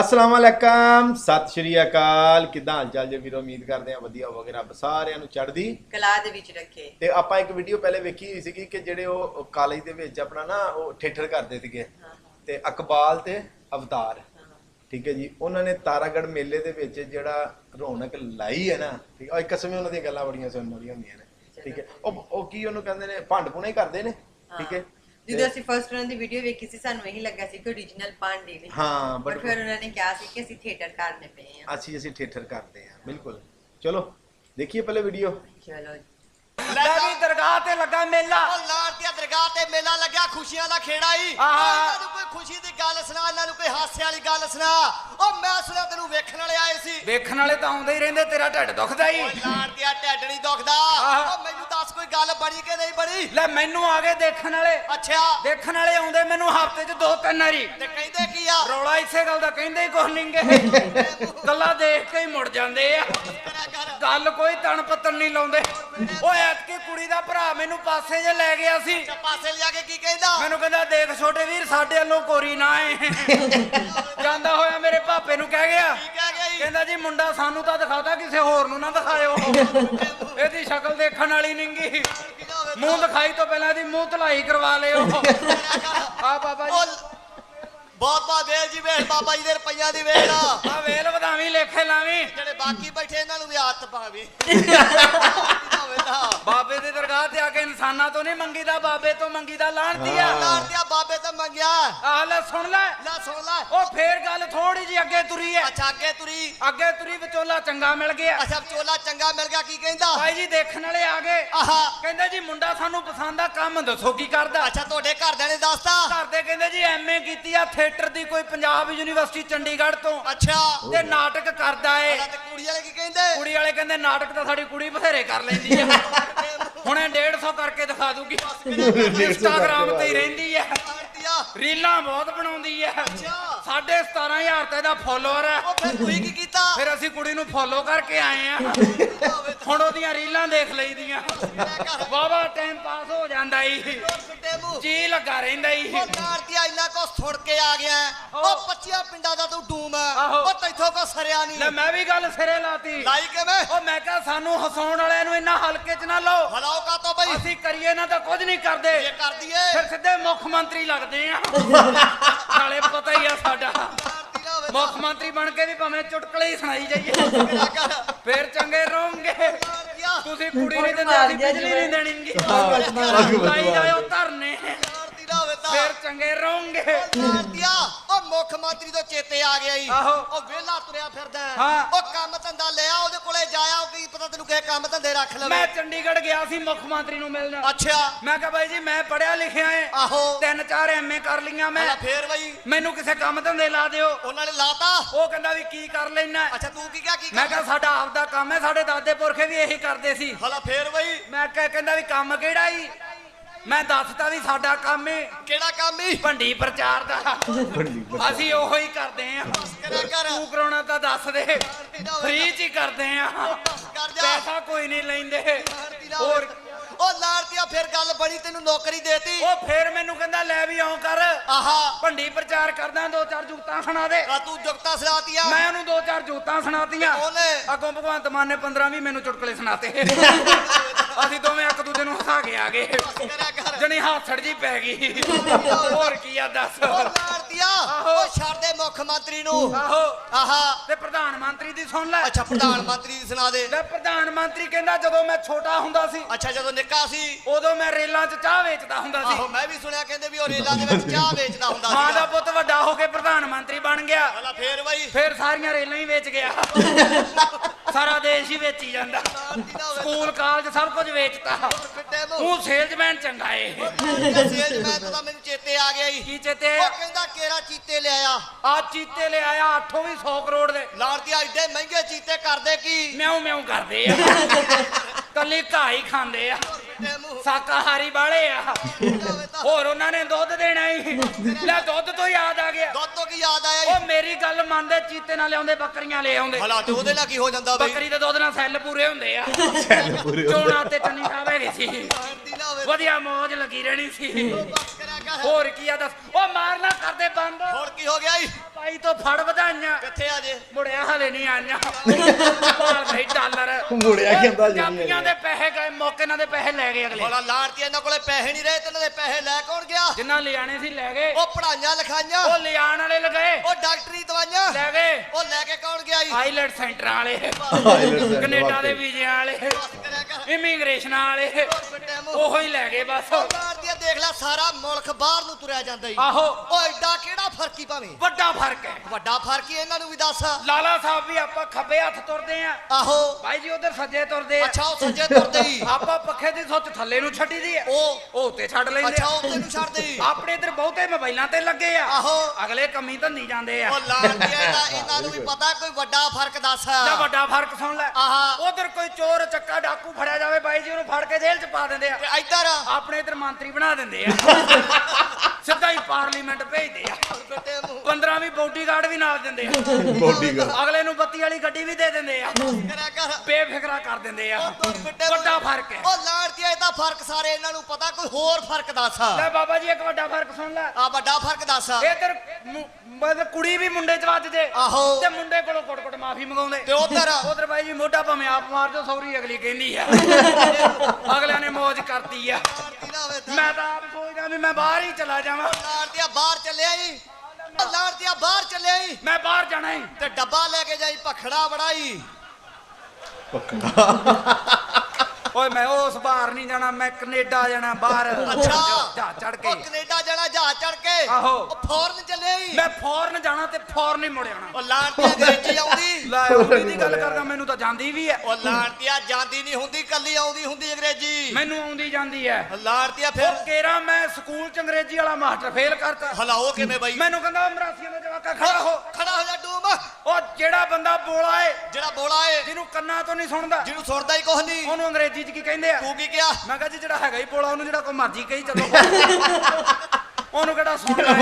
ਅਸਲਾਮ ਅਲੈਕਮ ਸਤਿ ਸ਼੍ਰੀ ਅਕਾਲ। ਕਿਦਾਂ ਹਾਲ ਚਾਲ ਜੇ ਵੀਰੋ? ਉਮੀਦ ਕਰਦੇ ਆ ਵਧੀਆ ਹੋਵੋਗੇ ਰੱਬ ਸਾਰਿਆਂ ਨੂੰ ਚੜ੍ਹਦੀ ਕਲਾ ਦੇ ਵਿੱਚ ਰੱਖੇ। ਤੇ ਆਪਾਂ ਇੱਕ ਵੀਡੀਓ ਪਹਿਲੇ ਵੇਖੀ ਹੋਈ ਸੀਗੀ ਕਿ ਜਿਹੜੇ ਉਹ ਕਾਲਜ ਦੇ ਵਿੱਚ ਆਪਣਾ ਨਾ ਉਹ ਠੇਠਰ ਕਰਦੇ ਸੀਗੇ। ਹਾਂ ਤੇ ਅਕਬਾਲ ਤੇ ਅਵਤਾਰ। ਹਾਂ ਠੀਕ ਹੈ ਜੀ? ਉਹਨਾਂ ਨੇ ਤਾਰਾਗੜ ਮੇਲੇ ਦੇ ਵਿੱਚ ਜਿਹੜਾ ਰੌਣਕ ਲਾਈ ਹੈ ਨਾ ਠੀਕ ਉਹ ਇੱਕ ਕਿਸਮੇ ਉਹਨਾਂ ਦੀਆਂ ਗੱਲਾਂ ਬੜੀਆਂ ਸੁਣਨ ਵਾਲੀਆਂ ਹੁੰਦੀਆਂ ਨੇ। ਠੀਕ ਹੈ? ਉਹ ਉਹ ਕੀ ਉਹਨੂੰ ਕਹਿੰਦੇ ਨੇ? ਭੰਡ ਪੁਣੇ ਕਰਦੇ ਨੇ। ਠੀਕ ਹੈ? ਜਦੋਂ ਅਸੀਂ ਫਰਸਟ ਉਹਨਾਂ ਦੀ ਵੀਡੀਓ ਵੇਖੀ ਸੀ ਸਾਨੂੰ ਇਹੀ ਲੱਗਾ ਸੀ ਕਿ ਓਰੀਜਨਲ ਪਾਂਡੇ ਨੇ। ਹਾਂ ਬਟ ਬਟ ਫਿਰ ਉਹਨਾਂ ਨੇ ਕਿਹਾ ਸੀ ਕਿ ਅਸੀਂ ਥੀਏਟਰ ਕਰਨੇ ਪਏ ਆ ਅਸੀਂ ਅਸੀਂ ਠੇਠਰ ਕਰਦੇ ਹਾਂ ਬਿਲਕੁਲ। ਚਲੋ ਦੇਖੀਏ ਪਹਿਲੇ ਵੀਡੀਓ ਚਲੋ ਲੈ ਵੀ ਦਰਗਾਹ ਤੇ ਲੱਗਾ ਮੇਲਾ। ਉਹ ਲਾਰ ਦੀ ਦਰਗਾਹ ਤੇ ਮੇਲਾ ਲੱਗਿਆ ਖੁਸ਼ੀਆਂ ਦਾ ਖੇੜਾ ਹੀ। ਆਹਾ। ਇਹਨਾਂ ਨੂੰ ਕੋਈ ਖੁਸ਼ੀ ਦੀ ਗੱਲ ਸੁਣਾ ਇਹਨਾਂ ਨੂੰ ਕੋਈ ਹਾਸੇ ਵਾਲੀ ਗੱਲ ਸੁਣਾ। ਉਹ ਮੈਂ ਸੁਣਿਆ ਤੈਨੂੰ ਵੇਖਣ ਵਾਲੇ ਆਏ ਸੀ। ਵੇਖਣ ਵਾਲੇ ਤਾਂ ਆਉਂਦੇ ਹੀ ਰਹਿੰਦੇ ਤੇਰਾ ਢਿੱਡ ਦੁਖਦਾ ਹੀ। ਲਾਰ ਦੀ ਢਿੱਡ ਨਹੀਂ ਦੁਖਦਾ। ਉਹ ਮੈਨੂੰ ਦੱਸ ਕੋਈ ਗੱਲ ਬਣੀ ਕਿ ਨਹੀਂ ਬਣੀ? ਲੈ ਮੈਨੂੰ ਆ ਗਏ ਦੇਖਣ ਵਾਲੇ। ਅੱਛਾ। ਦੇਖਣ ਵਾਲੇ ਆਉਂਦੇ ਮੈਨੂੰ ਹਫ਼ਤੇ 'ਚ ਦੋ ਤਿੰਨ ਵਾਰੀ। ਤੇ ਕਹਿੰਦੇ ਕੀ ਆ? ਰੌਲਾ ਇਸੇ ਗੱਲ ਦਾ ਕਹਿੰਦੇ ਹੀ ਕੁਛ ਨਹੀਂਗੇ ਗੱਲਾਂ ਦੇਖ ਕੇ ਹੀ ਮੁੜ ਜਾਂਦੇ ਆ। ਗੱਲ ਕੋਈ ਤਣ ਪੱਤਣ ਨਹੀਂ ਲਾਉਂਦੇ। ਓਏ ਐਤਕੀ ਕੁੜੀ ਦਾ ਭਰਾ ਮੈਨੂੰ ਪਾਸੇ ਜੇ ਲੈ ਗਿਆ ਸੀ। ਪਾਸੇ ਲਿਆ ਕੇ ਕੀ ਕਹਿੰਦਾ? ਮੈਨੂੰ ਕਹਿੰਦਾ ਦੇਖ ਛੋਟੇ ਵੀਰ ਸਾਡੇ ਵੱਲੋਂ ਕੋਰੀ ਨਾ ਏ ਜਾਂਦਾ ਹੋਇਆ ਮੇਰੇ ਭਾਪੇ ਨੂੰ ਕਹਿ ਗਿਆ। ਕੀ ਕਹਿ ਗਿਆ ਜੀ? ਕਹਿੰਦਾ ਜੀ ਮੁੰਡਾ ਸਾਨੂੰ ਤਾਂ ਦਿਖਾਤਾ ਕਿਸੇ ਹੋਰ ਨੂੰ ਨਾ ਦਿਖਾਇਓ। ਇਹਦੀ ਸ਼ਕਲ ਦੇਖਣ ਵਾਲੀ ਨਹੀਂਗੀ ਮੂੰਹ ਦਿਖਾਈ ਤੋਂ ਪਹਿਲਾਂ ਇਹਦੀ ਮੂੰਹ ਧਲਾਈ ਕਰਵਾ ਲਿਓ। ਆ। ਬਾਬਾ ਜੀ। ਬਹੁਤ ਬਹੁਤ ਵੇਲ ਜੀ ਵੇਲ ਬਾਬਾ ਜੀ ਦੇ ਰੁਪਈਆਂ ਦੀ ਵੇਲ ਆ। ਆ ਵੇਲ ਵਧਾਵੀਂ ਲੇਖੇ ਲਾਵੀਂ। ਜਿਹੜੇ ਬਾਕੀ ਬੈਠੇ ਇਹਨਾਂ ਨੂੰ ਵੀ ਆਦਤ ਪਾਵੀ। ਬਾਬੇ ਦੀ ਦਰਗਾਹ ਤੇ ਆ ਕੇ ਇਨਸਾਨਾਂ ਤੋਂ ਨਹੀਂ ਮੰਗੀਦਾ ਬਾਬੇ ਤੋਂ ਮੰਗੀਦਾ ਲਾਣਤੀ ਆ। ਲਾਰ ਦਿਆ ਬਾਬੇ ਤੋਂ ਮੰਗਿਆ। ਆ ਲੈ ਸੁਣ ਲੈ। ਲੈ ਸੁਣ ਲੈ। ਉਹ ਫੇਰ ਗੱਲ ਥੋੜੀ ਜੀ ਅੱਗੇ ਤੁਰੀ ਐ। ਅੱਛਾ ਅੱਗੇ ਤੁਰੀ। ਅੱਗੇ ਤੁਰੀ ਵਿਚੋਲਾ ਚੰਗਾ ਮਿਲ ਗਿਆ। ਅੱਛਾ ਚੋਲਾ ਚੰਗਾ ਮਿਲ ਗਿਆ ਕੀ ਕਹਿੰਦਾ? ਭਾਈ ਜੀ ਦੇਖਣ ਵਾਲੇ ਆ ਗਏ। ਆਹਾ। ਕਹਿੰਦੇ ਜੀ ਮੁੰਡਾ ਸਾਨੂੰ ਪਸੰਦ ਆ ਕੰਮ ਦੱਸੋ ਕੀ ਕਰਦਾ। ਅੱਛਾ ਤੁਹਾਡੇ ਘਰਦਿਆਂ ਨੇ ਦੱਸਤਾ? ਘਰ ਦੇ ਕਹਿੰਦੇ ਜੀ ਐਮਏ ਕੀਤੀ ਆ ਥੀਏਟਰ ਦੀ ਕੋਈ ਪੰਜਾਬ ਯੂਨੀਵਰਸਿਟੀ ਚੰਡੀਗੜ੍ਹ ਤੋਂ। ਅੱਛਾ। ਤੇ ਨਾਟਕ ਕਰਦਾ ਏ। ਤੇ ਕੁੜੀ ਵਾਲੇ ਕੀ ਕਹਿੰਦੇ? ਕੁੜੀ ਵਾਲੇ ਕਹਿੰਦੇ ਨਾਟਕ ਤਾਂ ਸਾਡੀ ਕੁੜੀ ਬਥੇਰੇ ਕਰ ਲੈਂਦੀ ਆ। ਹੁਣੇ 150 ਕਰਕੇ ਦਿਖਾ ਦੂਗੀ। ਇੰਸਟਾਗ੍ਰਾਮ ਤੇ ਹੀ ਰਹਿੰਦੀ ਆਰਤੀਆ ਰੀਲਾਂ ਬਹੁਤ ਬਣਾਉਂਦੀ ਅੱਛਾ। ਸਾਢੇ 17000 ਤੇ ਦਾ ਫੋਲੋਅਰ ਉਹ ਫਿਰ ਤੁਸੀਂ ਕੀ ਕੀਤਾ? ਫਿਰ ਅਸੀਂ ਕੁੜੀ ਨੂੰ ਫੋਲੋ ਕਰਕੇ ਆਏ ਆ। ਹੁਣ ਉਹਦੀਆਂ ਰੀਲਾਂ ਦੇਖ ਲਈਦੀਆਂ। ਵਾਵਾ ਟਾਈਮ ਪਾਸ ਹੋ ਜਾਂਦਾ ਈ। ਸੁੱਟੇ ਮੂੰਹ। ਜੀ ਲੱਗਾ ਰਹਿੰਦਾ ਈ। ਉਹ ਆਰਤੀਆ ਇੰਨਾ ਕੋ ਸੁਣ ਕੇ ਆ ਗਿਆ ਹੈ। ਉਹ ਆਹੋ। 25 ਪਿੰਡਾਂ ਦਾ ਤੂੰ ਡੂਮ ਹੈ ਆਹੋ। ਉਹ ਤੈਥੋਂ ਕੋ ਸਰਿਆ ਲੈ ਨਹੀਂ ਮੈਂ ਵੀ ਗੱਲ ਸਿਰੇ ਲਾਤੀ। ਲਾਈ ਕਿਵੇਂ? ਉਹ ਮੈਂ ਕਿਹਾ ਸਾਨੂੰ ਹਸਾਉਣ ਵਾਲਿਆਂ ਨੂੰ ਇੰਨਾ ਹਲਕੇ 'ਚ ਨਾ ਲਓ। ਹਲਾਓ ਕਾ ਤੋਂ ਬਈ? ਅਸੀਂ ਕਰੀਏ ਨਾ ਤਾਂ ਕੁਝ ਨਹੀਂ ਕਰਦੇ। ਇਹ ਕਰ ਦਈਏ। ਫਿਰ ਸਿੱਧੇ ਮੁੱਖ ਮੰਤਰੀ ਲੱਗਦੇ ਆ। ਨਾਲੇ ਪਤਾ ਹੀ ਆ ਸਾਡਾ। ਮੁੱਖ ਮੰਤਰੀ ਬਣ ਕੇ ਵੀ ਭਾਵੇਂ ਚੁਟਕਲੇ ਹੀ ਸੁਣਾਈ ਜਾਈਏ। ਫਿਰ ਚੰਗੇ ਰਹੋਗੇ। ਤੁਸੀਂ ਕੁੜੀ ਨਹੀਂ ਦਿੰਦੇ ਅਸੀਂ ਬਿਜਲੀ ਨਹੀਂ ਦੇਣੀਗੀ। ਲਾਈ ਜਾਓ ਧਰਨੇ। ਫਿਰ ਚੰਗੇ ਰਹੋਗੇ। ਮੁੱਖ ਮੰਤਰੀ ਤੋਂ ਚੇਤੇ ਆ ਗਿਆ ਆਹੋ। ਉਹ ਵਿਹਲਾ ਤੁਰਿਆ ਫਿਰਦਾ ਹੈ। ਹਾਂ। ਉਹ ਕੰਮ ਧੰਦਾ ਲਿਆ ਉਹਦੇ ਕੋਲੇ ਜਾਇਆ ਉਹ ਕੀ ਪਤਾ ਤੈਨੂੰ ਕਿਸੇ ਕੰਮ ਧੰਦੇ ਰੱਖ ਲਵੇ। ਮੈਂ ਚੰਡੀਗੜ੍ਹ ਗਿਆ ਸੀ ਮੁੱਖ ਮੰਤਰੀ ਨੂੰ ਮਿਲਣ। ਅੱਛਾ। ਮੈਂ ਕਿਹਾ ਬਾਈ ਜੀ ਮੈਂ ਪੜਿਆ ਲਿਖਿਆ ਏ। ਆਹੋ। ਤਿੰਨ ਚਾਰ ਐਮਏ ਕਰ ਲੀਆਂ ਮੈਂ। ਫੇਰ ਬਈ। ਮੈਨੂੰ ਕਿਸੇ ਕੰਮ ਧੰਦੇ ਲਾ ਦਿਓ। ਉਹਨਾਂ ਨੇ ਲਾਤਾ। ਉਹ ਕਹਿੰਦਾ ਵੀ ਕੀ ਕਰ ਲੈਣਾ ਅੱਛਾ ਤੂੰ ਕੀ ਕਿਹਾ ਕੀ ਮੈਂ ਕਿਹਾ ਸਾਡਾ ਆਪਦਾ ਕੰਮ ਹੈ ਸਾਡੇ ਦਾਦੇ ਪੁਰਖੇ ਵੀ ਇਹੀ ਕਰਦੇ ਸੀ। ਹਲਾ ਫੇਰ ਬਈ। ਮੈਂ ਕਿਹਾ ਕਹਿੰਦਾ ਵੀ ਕੰਮ ਕਿਹੜਾ ਈ? ਮੈਂ ਦੱਸਤਾ ਵੀ ਸਾਡਾ ਕੰਮ ਏ। ਕਿਹੜਾ ਕੰਮ ਹੀ ਭੰਡੀ ਪ੍ਰਚਾਰ ਦਾ। ਅਸੀਂ ਉਹੋ ਹੀ ਕਰਦੇ ਆਂ। ਕਰਿਆ ਕਰ। ਤੂੰ ਕਰਾਉਣਾ ਤਾਂ ਦੱਸ ਦੇ। ਫ੍ਰੀ ਚ ਹੀ ਕਰਦੇ ਆਂ। ਕਰ ਜਾ। ਪੈਸਾ ਕੋਈ ਨਹੀਂ ਲੈਂਦੇ। ਹੋਰ ਹੋਰ ਉਹ ਲਾਰਤੀਆ ਫਿਰ ਗੱਲ ਬਣੀ ਤੈਨੂੰ ਨੌਕਰੀ ਦੇਤੀ। ਉਹ ਫੇਰ ਮੈਨੂੰ ਕਹਿੰਦਾ ਲੈ ਵੀ ਆਉਂ ਕਰ। ਆਹਾ। ਭੰਡੀ ਪ੍ਰਚਾਰ ਕਰਦਾ ਦੋ ਚਾਰ ਜੁਗਤਾਂ ਸੁਣਾ ਦੇ। ਆ ਤੂੰ ਜੁਗਤਾ ਸਲਾਤੀਆ ਮੈਂ ਉਹਨੂੰ ਦੋ ਚਾਰ ਜੁਗਤਾਂ ਸੁਣਾਤੀਆਂ। ਉਹਨੇ ਅੱਗੋਂ ਭਗਵੰਤ ਮਾਨ ਨੇ 15 ਵੀ ਮੈਨੂੰ ਚੁਟਕਲੇ ਸੁਣਾਤੇ। ਅਸੀਂ ਦੋਵੇਂ ਇੱਕ ਦੂਜੇ ਨੂੰ ਹਸਾ ਕੇ ਆ ਗਏ। ਕਰਿਆ ਕਰ ਜਣੀ ਹਾਸੜ ਜੀ ਪੈ ਗਈ। ਹੋਰ ਕੀ ਆ ਦੱਸ। ਉਹ ਲਾਰਤੀਆ ਆਹੋ। ਉਹ ਛੱਡ ਦੇ ਮੁੱਖ ਮੰਤਰੀ ਨੂੰ। ਆਹੋ। ਆਹਾ। ਤੇ ਪ੍ਰਧਾਨ ਮੰਤਰੀ ਦੀ ਸੁਣ ਲੈ। ਅੱਛਾ ਪ੍ਰਧਾਨ ਮੰਤਰੀ ਦੀ ਸੁਣਾ ਦੇ। ਲੈ ਪ੍ਰਧਾਨ ਮੰਤਰੀ ਕਹਿੰਦਾ ਜਦੋਂ ਮੈਂ ਛੋਟਾ ਹੁੰਦਾ ਸੀ ਅੱਛਾ ਜਦੋਂ ਨਿੱਕਾ ਸੀ। ਉਦੋਂ ਮੈਂ ਰੇਲਾਂ 'ਚ ਚਾਹ ਵੇਚਦਾ ਹੁੰਦਾ ਸੀ। ਆਹੋ ਮੈਂ ਵੀ ਸੁਣਿਆ ਕਹਿੰਦੇ ਵੀ ਉਹ ਰੇਲਾਂ ਦੇ ਵਿੱਚ ਚਾਹ ਵੇਚਦਾ ਹੁੰਦਾ ਮਾਂ ਦਾ ਪੁੱਤ ਵੱਡਾ ਹੋ ਕੇ ਪ੍ਰਧਾਨ ਮੰਤਰੀ ਬਣ ਗਿਆ। ਫੇਰ ਬਈ। ਫਿਰ ਸਾਰੀਆਂ ਰੇਲਾਂ ਹੀ ਵੇਚ ਗਿਆ। ਸਾਰਾ ਦੇਸ਼ ਹੀ ਵੇਚੀ ਜਾਂਦਾ। ਸਕੂਲ ਕਾਲਜ ਸਭ ਕੁਝ ਵੇਚਤਾ। ਤੂੰ ਸੇਲਜ਼ਮੈਨ ਚੰਗਾ ਏ। ਸੇਲਜ਼ਮੈਨ ਤੋਂ ਮੈਨੂੰ ਚੇਤੇ ਆ ਗਿਆ ਕੀ ਚੇਤੇ? ਉਹ ਕਹਿੰਦਾ ਕੇਰਾ ਚੀਤੇ ਲਿਆਇਆ? ਆ ਚੀਤੇ ਲੈ ਆਇਆ ਆਠੋਂ ਵੀ 100 ਕਰੋੜ ਦੇ। ਲਾਰਤੀ ਐਡੇ ਮਹਿੰਗੇ ਚੀਤੇ ਕਰਦੇ ਕੀ? ਮਿਆਉ ਮਿਆਉ ਕਰਦੇ ਆ। ਕੱਲੀ ਘਾਹ ਹੀ ਖਾਂਦੇ ਆ। ਮੂੰਹ ਸ਼ਾਕਾਹਾਰੀ ਵਾਲੇ ਆ। ਹੋਵੇ ਤਾਂ ਹੋਰ ਉਹਨਾਂ ਨੇ ਦੁੱਧ ਦੇਣਾ ਹੀ। ਲੈ ਦੁੱਧ ਤੋਂ ਯਾਦ ਆ ਗਿਆ। ਦੁੱਧ ਤੋਂ ਕੀ ਯਾਦ ਆਇਆ ਈ? ਉਹ ਮੇਰੀ ਗੱਲ ਮੰਨਦੇ ਚੀਤੇ ਨਾਲ ਲਿਆਉਂਦੇ ਬੱਕਰੀਆਂ ਲੈ ਆਉਂਦੇ। ਭਲਾ ਤੇ ਉਹਦੇ ਨਾਲ ਕੀ ਹੋ ਜਾਂਦਾ ਬਈ? ਬੱਕਰੀ ਦੇ ਦੁੱਧ ਨਾਲ ਸੈੱਲ ਪੂਰੇ ਹੁੰਦੇ ਆ। ਚੱਲ ਪੂਰੇ ਚੋਣਾ ਤੇ ਚੰਨੀ ਸਾਹਿਬ ਹੈਗੇ ਸੀ। ਲਾਰਤੀ ਨਾ ਹੋਵੇ। ਵਧੀਆ ਮੌਜ ਲੱਗੀ ਰਹਿਣੀ ਸੀ। ਹੋਰ ਕੀ ਆ ਦੱਸ? ਉਹ ਮਾਰਨਾ ਕਰਦੇ ਬੰਦ। ਹੁਣ ਕੀ ਹੋ ਗਿਆ ਈ ਭਾਈ ਤੋਂ ਫੜ ਵਧਾਈਆਂ। ਕਿੱਥੇ ਆ ਜੇ? ਮੁੜਿਆ ਹਲੇ ਨਹੀਂ ਆਈਆਂ। ਭਾਲ ਨਹੀਂ ਡਾਲਰ। ਮੁੜਿਆ ਕਹਿੰਦਾ ਜੀ ਪੰਜਾਬੀਆਂ ਦੇ ਪੈਸੇ ਗਏ ਮੌਕੇ ਨਾਲ ਦੇ ਪੈਸੇ ਲੈ ਗਏ ਅਗਲੇ। ਬੋਲਾ ਲਾਣਤੀ ਇਹਨਾਂ ਕੋਲੇ ਪੈਸੇ ਨਹੀਂ ਰਹੇ ਤੇ ਇਹਨਾਂ ਦੇ ਪੈਸੇ ਲੈ ਕੌਣ ਗਿਆ? ਜਿੰਨਾ ਲਿਆਣੇ ਸੀ ਲੈ ਗਏ। ਉਹ ਪੜਾਈਆਂ ਲਿਖਾਈਆਂ। ਉਹ ਲਿਆਣ ਵਾਲੇ ਲਗਏ। ਉਹ ਡਾਕਟਰੀ ਦਵਾਈਆਂ। ਲੈ ਗਏ। ਉਹ ਲੈ ਕੇ ਕੌਣ ਗਿਆ ਈ ਆਈਲੈਟ ਸੈਂਟਰਾਂ ਵਾਲੇ। ਕੈਨੇਡਾ ਦੇ। ਵੀਜ਼ਿਆਂ ਵਾਲੇ। ਇਮੀਗ੍ਰੇਸ਼ਨਾਂ ਵਾਲੇ। ਉਹੋ ਹੀ ਲੈ ਗਏ ਬਸ। ਸਾਰਾ ਮੁਲਕ ਬਾਹਰ ਨੂੰ ਤੁਰਿਆ ਜਾਂਦਾ ਈ ਆਹੋ। ਉਹ ਐਡਾ ਕਿਹੜਾ ਫ਼ਰਕ ਹੀ ਭਾਵੇਂ? ਵੱਡਾ ਫ਼ਰਕ ਹੈ। ਵੱਡਾ ਫ਼ਰਕ ਹੀ ਇਹਨਾਂ ਨੂੰ ਵੀ ਦੱਸ। ਲਾਲਾ ਸਾਹਿਬ ਵੀ ਆਪਾਂ ਖੱਬੇ ਹੱਥ ਤੁਰਦੇ ਆ। ਆਹੋ। ਭਾਈ ਜੀ ਉਧਰ ਸੱਜੇ ਤੁਰਦੇ ਆ। ਅੱਛਾ ਉਹ ਸੱਜੇ ਤੁਰਦੇ ਈ ਆਪਾਂ ਪੱਖੇ ਦੀ ਸੁੱਚ ਥੱਲੇ ਨੂੰ ਛੱਡੀ ਦੀ ਆ। ਉਹ। ਉਹ ਉੱਤੇ ਛੱਡ ਲੈਂਦੇ ਅੱਛਾ ਆ ਉਹ ਤੈਨੂੰ ਛੱਡਦੇ ਆਪਣੇ ਇਧਰ ਬਹੁਤੇ ਮੋਬਾਈਲਾਂ ਤੇ ਲੱਗੇ ਆ। ਆਹੋ। ਅਗਲੇ ਕੰਮੀ ਧੰਦੀ ਜਾਂਦੇ ਆ। ਉਹ ਲਾਣਤੀ ਇਹਨਾਂ ਇਹਨਾਂ ਨੂੰ ਵੀ ਪਤਾ ਕੋਈ ਵੱਡਾ ਫ਼ਰਕ ਦੱਸ। ਲੈ ਵੱਡਾ ਫ਼ਰਕ ਸੁਣ ਲੈ। ਆਹਾ। ਉਧਰ ਕੋਈ ਚੋਰ ਚੱਕਾ ਡਾਕੂ ਫੜਿਆ ਜਾਵੇ ਬਾਈ ਜੀ ਉਹਨੂੰ ਫੜ ਕੇ ਜੇਲ੍ਹ 'ਚ ਪਾ ਦਿੰਦੇ ਆ। ਤੇ ਇੱਧਰ। ਆਪਣੇ ਇਧਰ ਮੰਤਰੀ ਬਣਾ ਦਿੰਦੇ ਆ। ਸਿੱਧਾ ਹੀ ਪਾਰਲੀਮੈਂਟ ਭੇਜਦੇ ਆ। ਵੱਡੇ ਮੂੰਹ 15 ਵੀ ਬਾਡੀਗਾਰਡ ਵੀ ਨਾਲ ਦਿੰਦੇ ਆ। ਬੋਡੀਗਾਰਡ। ਅਗਲੇ ਨੂੰ ਬੱਤੀ ਵਾਲੀ ਗੱਡੀ ਵੀ ਦੇ ਦਿੰਦੇ ਆ। ਕਰਿਆ ਕਰ। ਬੇਫਿਕਰਾ ਕਰ ਦਿੰਦੇ ਆ। ਵੱਡਾ ਫ਼ਰਕ ਹੈ। ਉਹ ਲਾਣਤੀ ਇਹਦਾ ਫ਼ਰਕ ਸਾਰੇ ਇਹਨਾਂ ਨੂੰ ਪਤਾ ਕੋਈ ਹੋਰ ਫ਼ਰਕ ਦੱਸ? ਲੈ ਬਾਬਾ ਜੀ ਇੱਕ ਵੱਡਾ ਫ਼ਰਕ ਸੁਣ ਲੈ। ਆ ਵੱਡਾ ਫ਼ਰਕ ਦੱਸ। ਇਧਰ ਮਤਲਬ ਕੁੜੀ ਵੀ ਮੁੰਡੇ ਚ ਵੱਜ ਜੇ। ਆਹੋ। ਤੇ ਮੁੰਡੇ ਕੋਲੋਂ ਕੁੱਟ ਕੁੱਟ ਮਾਫੀ ਮੰਗਾਉਂਦੇ। ਤੇ ਉਧਰ? ਉਧਰ ਬਾਈ ਜੀ ਮੋਢਾ ਭਾਵੇਂ ਆਪ ਮਾਰ ਜੋ ਸੌਰੀ ਅਗਲੀ ਕਹਿੰਦੀ ਆ। ਅਗਲਿਆਂ ਨੇ ਮौज ਕਰਤੀ ਆ। ਮੈਂ ਤਾਂ ਆਪ ਸੋਚਦਾ ਵੀ ਮੈਂ ਬਾਹਰ ਹੀ ਚਲਾ ਜਾਵਾਂ। ਲਾਣਤੀਆ ਬਾਹਰ ਚੱਲਿਆ ਈ। ਉਹ ਲਾਣਤੀਆ ਬਾਹਰ ਚੱਲਿਆ ਈ। ਮੈਂ ਬਾਹਰ ਜਾਣਾ ਹੀ ਤੇ ਡੱਬਾ ਲੈ ਕੇ ਜਾਈ ਭਖੜਾ ਬੜਾਈ ਓਏ ਮੈਂ ਉਸ ਬਾਹਰ ਨਹੀਂ ਜਾਣਾ ਮੈਂ ਕੈਨੇਡਾ ਜਾਣਾ ਬਾਹਰ। ਅੱਛਾ। ਜਾ ਚੜ ਕੇ। ਉਹ ਕੈਨੇਡਾ ਜਾਣਾ ਜਹਾਜ਼ ਚੜ ਕੇ। ਆਹੋ। ਉਹ ਫੌਰਨ ਚੱਲਿਆ ਈ। ਮੈਂ ਫੌਰਨ ਜਾਣਾ ਤੇ ਫੌਰਨ ਹੀ ਮੁੜ ਆਉਣਾ। ਉਹ ਅੰਗਰੇਜ਼ੀ ਆਉਂਦੀ ਲੈ ਉਹਦੀ ਦੀ ਗੱਲ ਕਰਦਾ ਮੈਨੂੰ ਤਾਂ ਜਾਂਦੀ ਵੀ ਹੈ। ਉਹ ਲਾਣਤੀਆ ਜਾਂਦੀ ਨਹੀਂ ਹੁੰਦੀ ਕੱਲੀ ਆਉਂਦੀ ਹੁੰਦੀ ਅੰਗਰੇਜ਼ੀ। ਮੈਨੂੰ ਆਉਂਦੀ ਜਾਂਦੀ ਹੈ। ਲਾਣਤੀਆ ਉਹ ਫਿਰ ਕੇਰਾ ਮੈਂ ਸਕੂਲ ਚ ਅੰਗਰੇਜ਼ੀ ਵਾਲਾ ਮਾਸਟਰ ਫੇਲ ਕਰਤਾ। ਹਲਾਓ ਕਿਵੇਂ ਬਈ? ਮੈਨੂੰ ਕਹਿੰਦਾ ਮਰਾਸੀਆਂ ਦਾ ਜਵਾਕਾ ਖੜਾ ਹੋ। ਖੜਾ ਹੋ ਜਾ ਡੂਮ ਉਹ ਜਿਹੜਾ ਬੰਦਾ ਬੋਲਾ ਏ ਜਿਹੜਾ ਬੋਲਾ ਏ। ਜਿਹਨੂੰ ਕੰਨਾਂ ਤੋਂ ਨਹੀਂ ਸੁਣਦਾ। ਜਿਹਨੂੰ ਸੁਣਦਾ ਹੀ ਕੁਛ ਨਹੀਂ। ਉਹਨੂੰ ਅੰਗਰੇਜ਼ੀ ਚ ਕੀ ਕਹਿੰਦੇ ਆ? ਤੂੰ ਕੀ ਕਿਹਾ? ਮੈਂ ਕਿਹਾ ਜੀ ਜਿਹੜਾ ਹੈਗਾ ਹੀ ਬੋਲਾ ਉਹਨੂੰ ਜਿਹੜਾ ਕੋਈ ਮਰਜ਼ੀ ਕਹੀ ਚੱਲੋ। ਉਹਨੂੰ ਕਿਹੜਾ ਸੁਣਦਾ ਏ?